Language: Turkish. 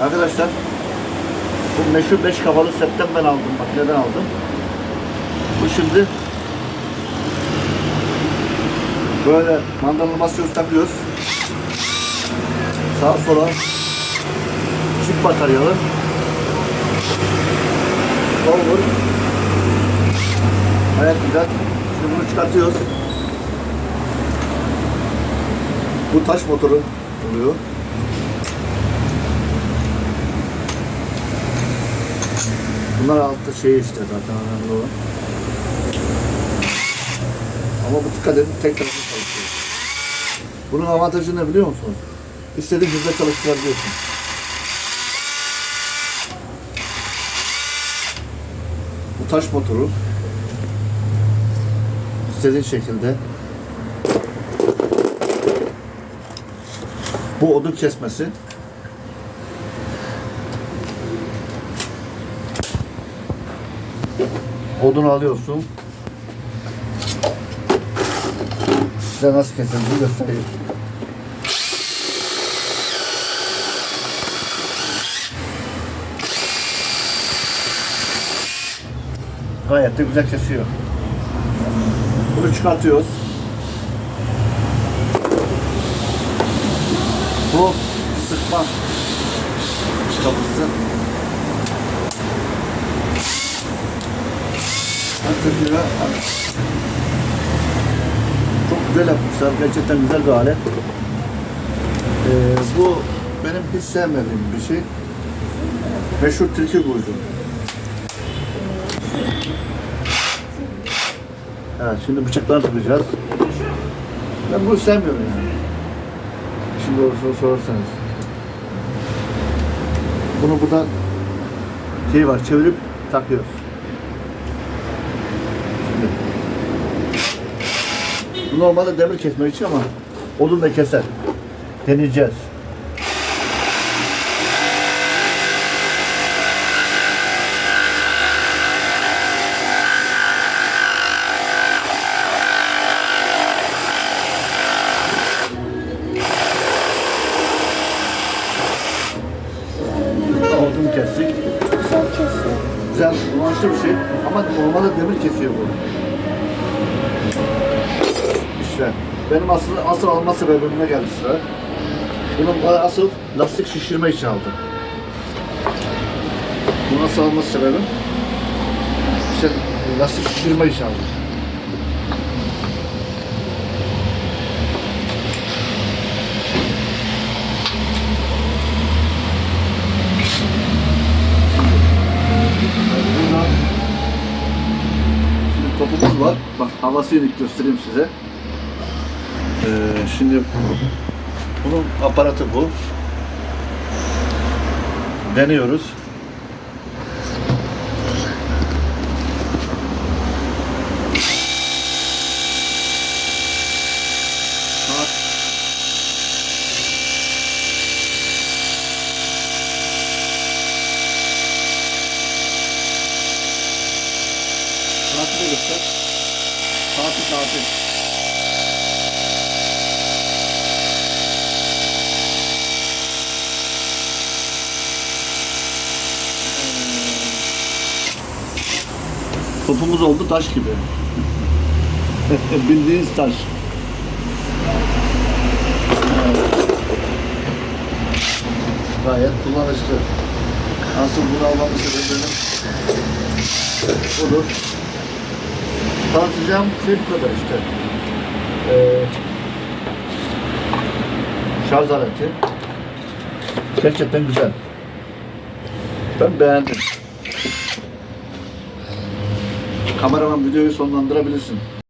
Arkadaşlar bu meşhur 5 kafalı setten ben aldım. Makineden aldım. Bu şimdi böyle mandalını basıyoruz takıyoruz. Sağa sola çift bataryalı olur. Hayat güzel. Şimdi bunu çıkartıyoruz. Bu taş motoru oluyor. Bunlar altta şey işte zaten önemli olan. Ama bu dikkat edin tek taraflı çalışıyor. Bunun avantajı ne biliyor musunuz? İstediğin hızda çalıştırabiliyorsun. Bu taş motoru istediğin şekilde bu odun kesmesi odunu alıyorsun. Size nasıl kesildiğini göstereyim. Gayet de güzel kesiyor. Bunu çıkartıyoruz. Bu sıkma kapısı Sıkıyor. Çok güzel yapmışlar. Gerçekten güzel bir alet. Ee, bu benim hiç sevmediğim bir şey. Meşhur tilki kuyruğu. Evet, şimdi bıçaklarını takacağız. Ben bunu sevmiyorum yani. Şimdi doğrusunu sorarsanız. Bunu burada şey var, çevirip takıyoruz. Bu normalde demir kesmek için ama odun da keser. Deneyeceğiz. Odun kestik. Güzel kesiyor. Güzel, kullanışlı bir şey ama normalde demir kesiyor bu. İşte benim asıl asıl alma sebebime geldi sıra. Bunun asıl lastik şişirme için aldım. Bu nasıl alma sebebim? İşte lastik şişirme için aldım. Şimdi topumuz var. Bak havasını göstereyim size. Ee, şimdi bunun aparatı bu. Deniyoruz. Saat Saati de göster. Saati saati. Topumuz oldu taş gibi. Bildiğiniz taş. Gayet kullanışlı. Asıl bunu almamın sebebi olur. Tanıtacağım şey bu kadar işte. Ee, şarj aleti. Gerçekten güzel. Ben beğendim. Kameraman videoyu sonlandırabilirsin.